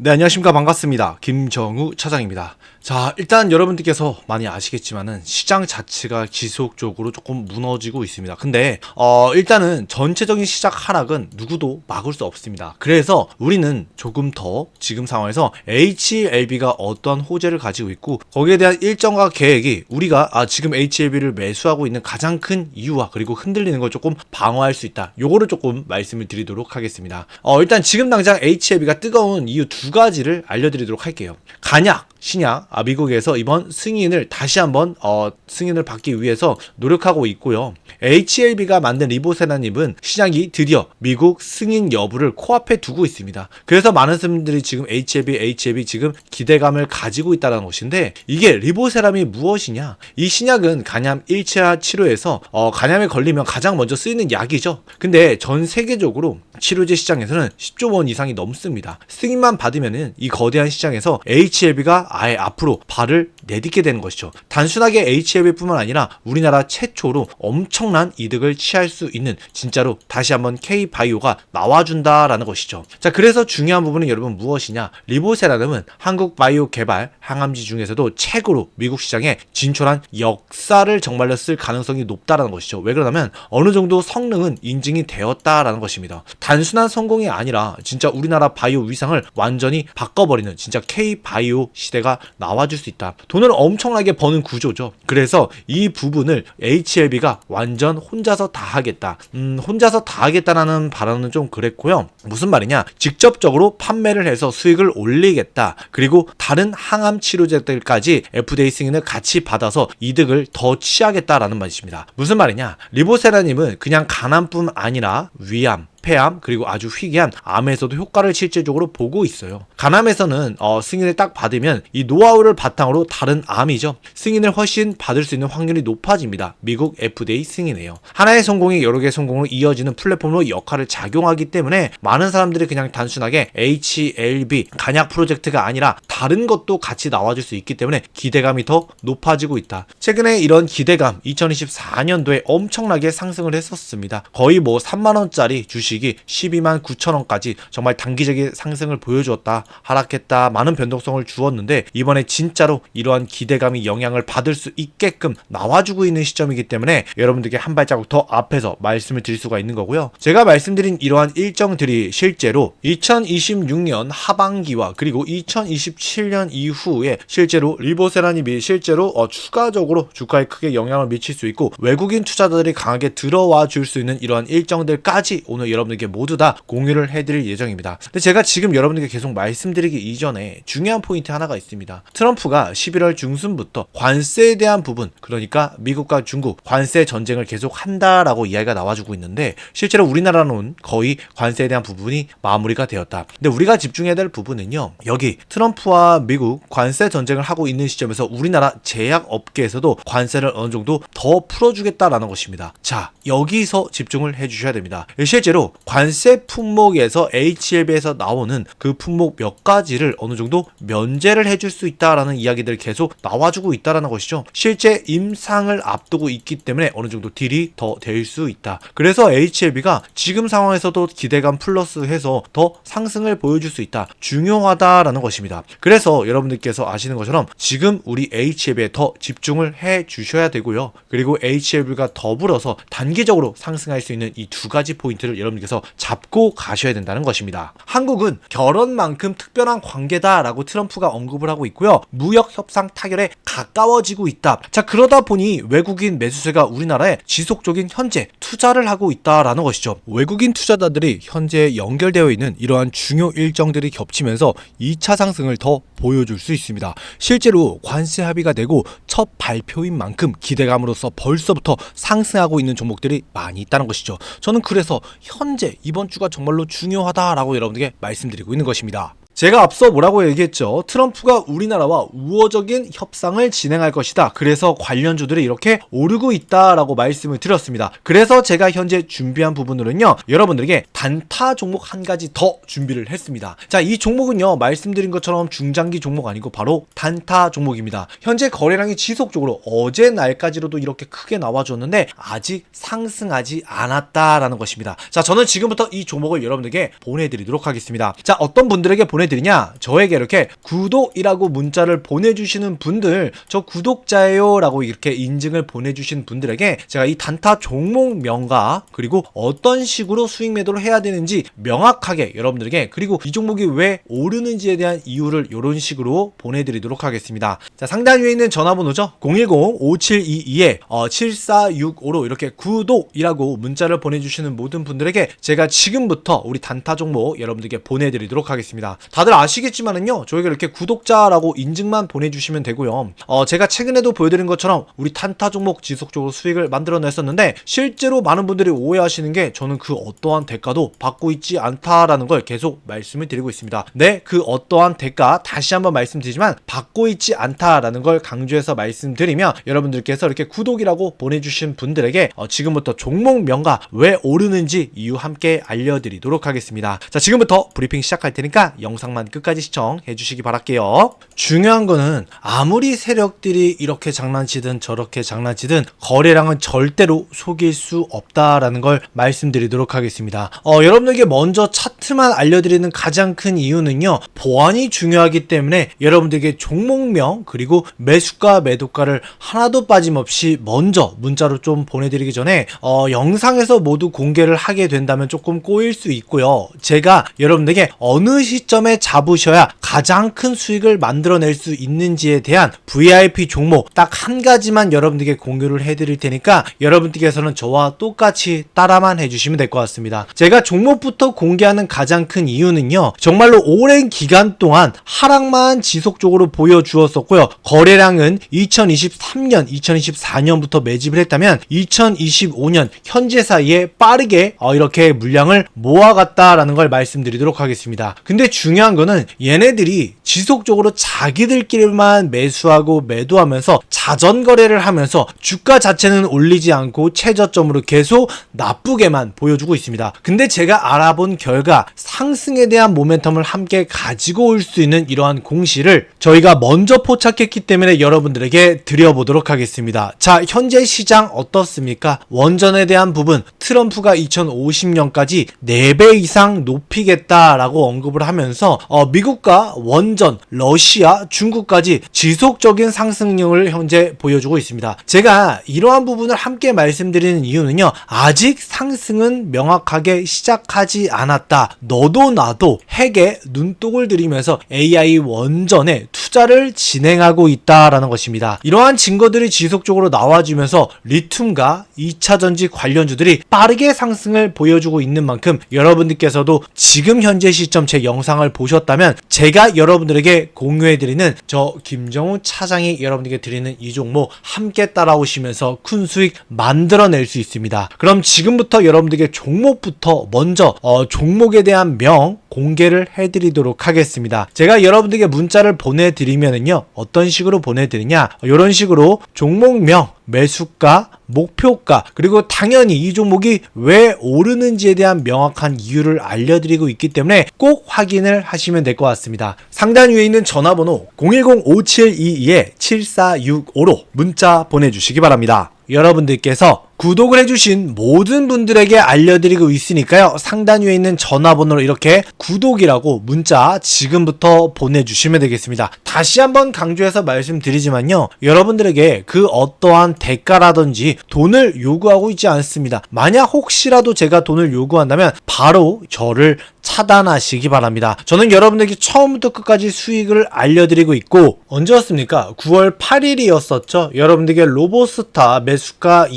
네, 안녕하십니까. 반갑습니다. 김정우 차장입니다. 자, 일단 여러분들께서 많이 아시겠지만은 시장 자체가 지속적으로 조금 무너지고 있습니다. 근데, 어, 일단은 전체적인 시작 하락은 누구도 막을 수 없습니다. 그래서 우리는 조금 더 지금 상황에서 HLB가 어떠한 호재를 가지고 있고, 거기에 대한 일정과 계획이 우리가 아, 지금 HLB를 매수하고 있는 가장 큰 이유와 그리고 흔들리는 걸 조금 방어할 수 있다. 요거를 조금 말씀을 드리도록 하겠습니다. 어, 일단 지금 당장 HLB가 뜨거운 이유 두 가지를 알려드리도록 할게요. 간약, 신약, 아, 미국에서 이번 승인을 다시 한번 어, 승인을 받기 위해서 노력하고 있고요. HLB가 만든 리보세나닙은 신약이 드디어 미국 승인 여부를 코앞에 두고 있습니다. 그래서 많은 분들이 지금 HLB, HLB 지금 기대감을 가지고 있다는 것인데 이게 리보세람이 무엇이냐? 이 신약은 간암 1차 치료에서 어, 간암에 걸리면 가장 먼저 쓰이는 약이죠. 근데 전 세계적으로 치료제 시장에서는 10조 원 이상이 넘습니다. 승인만 받으면은 이 거대한 시장에서 HLB가 아예 앞으로 발을 내딛게 되는 것이죠. 단순하게 HLB뿐만 아니라 우리나라 최초로 엄청난 이득을 취할 수 있는 진짜로 다시 한번 K바이오가 나와준다라는 것이죠. 자, 그래서 중요한 부분은 여러분 무엇이냐? 리보세라름은 한국 바이오 개발 항암지 중에서도 최고로 미국 시장에 진출한 역사를 정말로 쓸 가능성이 높다라는 것이죠. 왜 그러냐면 어느 정도 성능은 인증이 되었다라는 것입니다. 단순한 성공이 아니라 진짜 우리나라 바이오 위상을 완전히 바꿔버리는 진짜 K 바이오 시대 가 나와줄 수 있다. 돈을 엄청나게 버는 구조죠. 그래서 이 부분을 HLB가 완전 혼자서 다 하겠다. 음, 혼자서 다 하겠다라는 발언은 좀 그랬고요. 무슨 말이냐? 직접적으로 판매를 해서 수익을 올리겠다. 그리고 다른 항암 치료제들까지 FDA 승인을 같이 받아서 이득을 더 취하겠다라는 말이십니다. 무슨 말이냐? 리보세라님은 그냥 간암뿐 아니라 위암, 폐암 그리고 아주 희귀한 암에서도 효과를 실제적으로 보고 있어요. 간암에서는 어, 승인을 딱 받으면 이 노하우를 바탕으로 다른 암이죠. 승인을 훨씬 받을 수 있는 확률이 높아집니다. 미국 FDA 승인이에요. 하나의 성공이 여러 개의 성공으로 이어지는 플랫폼으로 역할을 작용하기 때문에 많은 사람들이 그냥 단순하게 HLB 간약 프로젝트가 아니라 다른 것도 같이 나와줄 수 있기 때문에 기대감이 더 높아지고 있다. 최근에 이런 기대감 2024년도에 엄청나게 상승을 했었습니다. 거의 뭐 3만 원짜리 주식 이 12만 9천 원까지 정말 단기적인 상승을 보여주었다. 하락했다. 많은 변동성을 주었는데 이번에 진짜로 이러한 기대감이 영향을 받을 수 있게끔 나와주고 있는 시점이기 때문에 여러분들께 한 발자국 더 앞에서 말씀을 드릴 수가 있는 거고요. 제가 말씀드린 이러한 일정들이 실제로 2026년 하반기와 그리고 2027년 이후에 실제로 리보세라님이 실제로 어, 추가적으로 주가에 크게 영향을 미칠 수 있고 외국인 투자자들이 강하게 들어와 줄 수 있는 이러한 일정들까지 오늘 여러분 들께 모두 다 공유를 해드릴 예정입니다. 근데 제가 지금 여러분들께 계속 말씀드리기 이전에 중요한 포인트 하나가 있습니다. 트럼프가 11월 중순부터 관세에 대한 부분, 그러니까 미국과 중국 관세 전쟁을 계속 한다라고 이야기가 나와주고 있는데 실제로 우리나라는 거의 관세에 대한 부분이 마무리가 되었다. 근데 우리가 집중해야 될 부분은요. 여기 트럼프와 미국 관세 전쟁을 하고 있는 시점에서 우리나라 제약 업계에서도 관세를 어느 정도 더 풀어주겠다라는 것입니다. 자, 여기서 집중을 해주셔야 됩니다. 실제로 관세 품목에서 HLB에서 나오는 그 품목 몇 가지를 어느 정도 면제를 해줄 수 있다라는 이야기들 계속 나와주고 있다라는 것이죠. 실제 임상을 앞두고 있기 때문에 어느 정도 딜이 더 될 수 있다. 그래서 HLB가 지금 상황에서도 기대감 플러스 해서 더 상승을 보여줄 수 있다. 중요하다라는 것입니다. 그래서 여러분들께서 아시는 것처럼 지금 우리 HLB에 더 집중을 해 주셔야 되고요. 그리고 HLB가 더불어서 단기적으로 상승할 수 있는 이 두 가지 포인트를 여러분 께서 잡고 가셔야 된다는 것입니다. 한국은 결혼만큼 특별한 관계다라고 트럼프가 언급을 하고 있고요. 무역 협상 타결에 가까워지고 있다. 자, 그러다 보니 외국인 매수세가 우리나라에 지속적인 현재 투자를 하고 있다라는 것이죠. 외국인 투자자들이 현재 연결되어 있는 이러한 중요 일정들이 겹치면서 2차 상승을 더 보여줄 수 있습니다. 실제로 관세 합의가 되고 첫 발표인 만큼 기대감으로서 벌써부터 상승하고 있는 종목들이 많이 있다는 것이죠. 저는 그래서 현재 이번 주가 정말로 중요하다라고 여러분들께 말씀드리고 있는 것입니다. 제가 앞서 뭐라고 얘기했죠? 트럼프가 우리나라와 우호적인 협상을 진행할 것이다. 그래서 관련주들이 이렇게 오르고 있다라고 말씀을 드렸습니다. 그래서 제가 현재 준비한 부분으로는요, 여러분들에게 단타 종목 한 가지 더 준비를 했습니다. 자, 이 종목은요, 말씀드린 것처럼 중장기 종목 아니고 바로 단타 종목입니다. 현재 거래량이 지속적으로 어제 날까지로도 이렇게 크게 나와줬는데 아직 상승하지 않았다라는 것입니다. 자, 저는 지금부터 이 종목을 여러분들에게 보내드리도록 하겠습니다. 자, 어떤 분들에게 보내 드리냐? 저에게 이렇게 구독이라고 문자를 보내주시는 분들, 저 구독자예요 라고 이렇게 인증을 보내주신 분들에게 제가 이 단타 종목명과 그리고 어떤 식으로 수익 매도를 해야 되는지 명확하게 여러분들에게 그리고 이 종목이 왜 오르는지에 대한 이유를 이런 식으로 보내드리도록 하겠습니다. 자, 상단 위에 있는 전화번호죠. 010-5722에 어, 7465로 이렇게 구독이라고 문자를 보내주시는 모든 분들에게 제가 지금부터 우리 단타 종목 여러분들께 보내드리도록 하겠습니다. 다들 아시겠지만은요, 저희가 이렇게 구독자라고 인증만 보내주시면 되고요. 어, 제가 최근에도 보여드린 것처럼 우리 단타 종목 지속적으로 수익을 만들어냈었는데 실제로 많은 분들이 오해하시는 게 저는 그 어떠한 대가도 받고 있지 않다라는 걸 계속 말씀을 드리고 있습니다. 네, 그 어떠한 대가 다시 한번 말씀드리지만 받고 있지 않다라는 걸 강조해서 말씀드리면 여러분들께서 이렇게 구독이라고 보내주신 분들에게 어, 지금부터 종목명과 왜 오르는지 이유 함께 알려드리도록 하겠습니다. 자, 지금부터 브리핑 시작할 테니까 영상 만 끝까지 시청해 주시기 바랄게요. 중요한 거는 아무리 세력들이 이렇게 장난치든 저렇게 장난치든 거래량은 절대로 속일 수 없다라는 걸 말씀드리도록 하겠습니다. 어, 여러분들에게 먼저 차트만 알려드리는 가장 큰 이유는요, 보안이 중요하기 때문에 여러분들에게 종목명 그리고 매수가 매도가를 하나도 빠짐없이 먼저 문자로 좀 보내드리기 전에 어, 영상에서 모두 공개를 하게 된다면 조금 꼬일 수 있고요. 제가 여러분들에게 어느 시점에 잡으셔야 가장 큰 수익을 만들어낼 수 있는지에 대한 VIP 종목 딱 한 가지만 여러분들에게 공유를 해드릴 테니까 여러분들께서는 저와 똑같이 따라만 해주시면 될 것 같습니다. 제가 종목부터 공개하는 가장 큰 이유는요. 정말로 오랜 기간 동안 하락만 지속적으로 보여주었었고요. 거래량은 2023년, 2024년부터 매집을 했다면 2025년 현재 사이에 빠르게 어, 이렇게 물량을 모아갔다라는 걸 말씀드리도록 하겠습니다. 근데 중요한 거는 얘네들이 지속적으로 자기들끼리만 매수하고 매도하면서 자전 거래를 하면서 주가 자체는 올리지 않고 최저점으로 계속 나쁘게만 보여주고 있습니다. 근데 제가 알아본 결과 상승에 대한 모멘텀을 함께 가지고 올 수 있는 이러한 공시를 저희가 먼저 포착했기 때문에 여러분들에게 드려보도록 하겠습니다. 자, 현재 시장 어떻습니까? 원전에 대한 부분 트럼프가 2050년까지 4배 이상 높이겠다라고 언급을 하면서 어, 미국과 원전, 러시아, 중국까지 지속적인 상승률을 현재 보여주고 있습니다. 제가 이러한 부분을 함께 말씀드리는 이유는요. 아직 상승은 명확하게 시작하지 않았다. 너도 나도 핵에 눈독을 들이면서 AI 원전에 투자를 진행하고 있다라는 것입니다. 이러한 증거들이 지속적으로 나와주면서 리튬과 2차 전지 관련주들이 빠르게 상승을 보여주고 있는 만큼 여러분들께서도 지금 현재 시점 제 영상을 보셨다면 제가 여러분들에게 공유해드리는 저 김정우 차장이 여러분들에게 드리는 이 종목 함께 따라오시면서 큰 수익 만들어낼 수 있습니다. 그럼 지금부터 여러분들에게 종목부터 먼저 어, 종목 에 대한 명 공개를 해드리도록 하겠습니다. 제가 여러분들에게 문자를 보내드리면은요 어떤 식으로 보내드리냐 이런 식으로 종목명 매수가, 목표가, 그리고 당연히 이 종목이 왜 오르는지에 대한 명확한 이유를 알려드리고 있기 때문에 꼭 확인을 하시면 될 것 같습니다. 상단 위에 있는 전화번호 010-5722-7465로 문자 보내주시기 바랍니다. 여러분들께서 구독을 해주신 모든 분들에게 알려드리고 있으니까요. 상단 위에 있는 전화번호로 이렇게 구독이라고 문자 지금부터 보내주시면 되겠습니다. 다시 한번 강조해서 말씀드리지만요. 여러분들에게 그 어떠한 대가라든지 돈을 요구하고 있지 않습니다. 만약 혹시라도 제가 돈을 요구한다면 바로 저를 차단하시기 바랍니다. 저는 여러분들에게 처음부터 끝까지 수익을 알려드리고 있고 언제였습니까? 9월 8일이었었죠. 여러분들에게 로보스타 매수가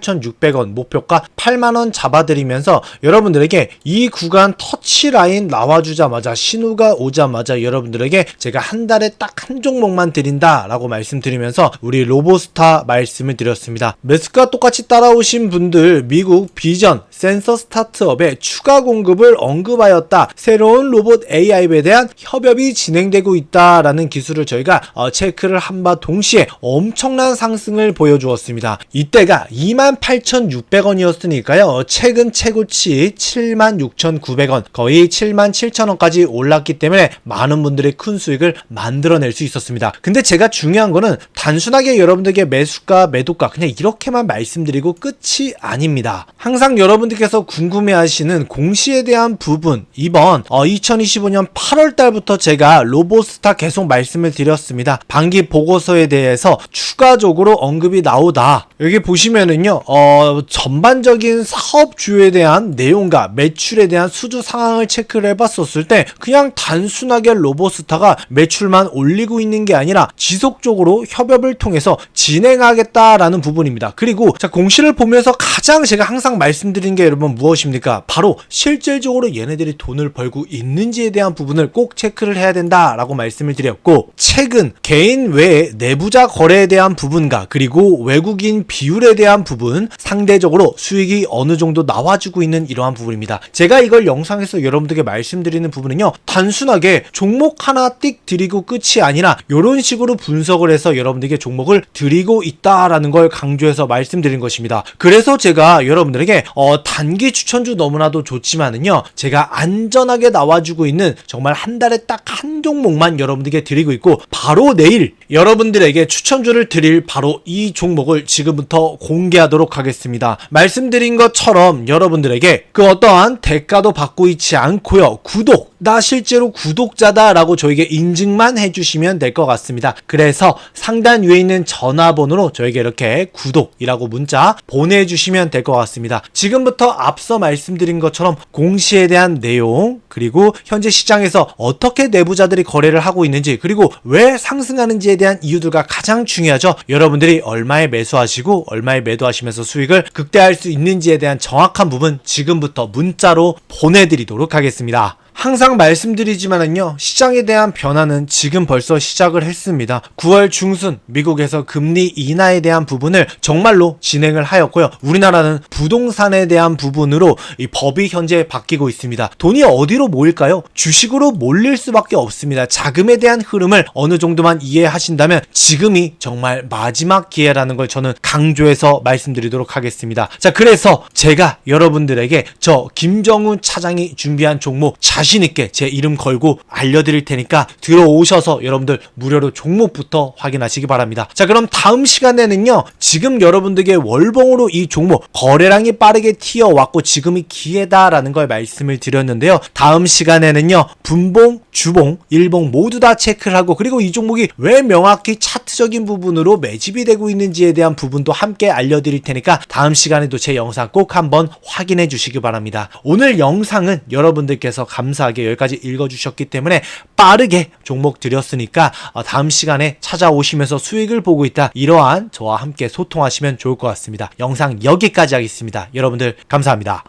28,600원 목표가 8만원 잡아드리면서 여러분들에게 이 구간 터치라인 나와주자마자 신호가 오자마자 여러분들에게 제가 한 달에 딱 한 종목만 드린다 라고 말씀드리면서 우리 로보스타 말씀을 드렸습니다. 매수가 똑같이 따라오신 분들 미국 비전 센서 스타트업에 추가 공급을 언급하였다. 새로운 로봇 AI에 대한 협업이 진행되고 있다라는 기술을 저희가 어, 체크를 한 바 동시에 엄청난 상승을 보여주었습니다. 이때가 28,600원이었으니까요. 최근 최고치 76,900원 거의 77,000원까지 올랐기 때문에 많은 분들이 큰 수익을 만들어낼 수 있었습니다. 근데 제가 중요한 거는 단순하게 여러분들에게 매수가 매도가 그냥 이렇게만 말씀드리고 끝이 아닙니다. 항상 여러분 여러분들께서 궁금해하시는 공시에 대한 부분 이번 2025년 8월 달부터 제가 로보스타 계속 말씀을 드렸습니다. 반기 보고서에 대해서 추가적으로 언급이 나오다. 여기 보시면은요, 어, 전반적인 사업 주에 대한 내용과 매출에 대한 수주 상황을 체크를 해봤었을 때 그냥 단순하게 로보스타가 매출만 올리고 있는 게 아니라 지속적으로 협업을 통해서 진행하겠다라는 부분입니다. 그리고 자 공시를 보면서 가장 제가 항상 말씀드린 게 여러분 무엇입니까? 바로 실질적으로 얘네들이 돈을 벌고 있는지에 대한 부분을 꼭 체크를 해야 된다라고 말씀을 드렸고 최근 개인 외에 내부자 거래에 대한 부분과 그리고 외국인 비율에 대한 부분 상대적으로 수익이 어느 정도 나와주고 있는 이러한 부분입니다. 제가 이걸 영상에서 여러분들께 말씀드리는 부분은요 단순하게 종목 하나 띡 드리고 끝이 아니라 이런 식으로 분석을 해서 여러분들에게 종목을 드리고 있다라는 걸 강조해서 말씀드린 것입니다. 그래서 제가 여러분들에게 어, 단기 추천주 너무나도 좋지만은요 제가 안전하게 나와주고 있는 정말 한 달에 딱 한 종목만 여러분들에게 드리고 있고 바로 내일 여러분들에게 추천주를 드릴 바로 이 종목을 지금부터 공개하도록 하겠습니다. 말씀드린 것처럼 여러분들에게 그 어떠한 대가도 받고 있지 않고요. 구독, 나 실제로 구독자다라고 저에게 인증만 해주시면 될 것 같습니다. 그래서 상단 위에 있는 전화번호로 저에게 이렇게 구독이라고 문자 보내주시면 될 것 같습니다. 지금부터 앞서 말씀드린 것처럼 공시에 대한 내용 그리고 현재 시장에서 어떻게 내부자들이 거래를 하고 있는지 그리고 왜 상승하는지에 대한 이유들과 가장 중요하죠. 여러분들이 얼마에 매수하시고 얼마에 매도하시면서 수익을 극대화할 수 있는지에 대한 정확한 부분 지금부터 문자로 보내드리도록 하겠습니다. 항상 말씀드리지만은요, 시장에 대한 변화는 지금 벌써 시작을 했습니다. 9월 중순 미국에서 금리 인하에 대한 부분을 정말로 진행을 하였고요. 우리나라는 부동산에 대한 부분으로 이 법이 현재 바뀌고 있습니다. 돈이 어디로 모일까요? 주식으로 몰릴 수밖에 없습니다. 자금에 대한 흐름을 어느 정도만 이해하신다면 지금이 정말 마지막 기회라는 걸 저는 강조해서 말씀드리도록 하겠습니다. 자, 그래서 제가 여러분들에게 저 김정훈 차장이 준비한 종목 있게 제 이름 걸고 알려드릴 테니까 들어오셔서 여러분들 무료로 종목부터 확인하시기 바랍니다. 자, 그럼 다음 시간에는요, 지금 여러분들에게 월봉으로 이 종목 거래량이 빠르게 튀어왔고 지금이 기회다라는 걸 말씀을 드렸는데요. 다음 시간에는요, 분봉, 주봉, 일봉 모두 다 체크를 하고 그리고 이 종목이 왜 명확히 차트적인 부분으로 매집이 되고 있는지에 대한 부분도 함께 알려드릴 테니까 다음 시간에도 제 영상 꼭 한번 확인해 주시기 바랍니다. 오늘 영상은 여러분들께서 감사 하게 여기까지 읽어주셨기 때문에 빠르게 종목 드렸으니까 어, 다음 시간에 찾아오시면서 수익을 보고 있다. 이러한 저와 함께 소통하시면 좋을 것 같습니다. 영상 여기까지 하겠습니다. 여러분들 감사합니다.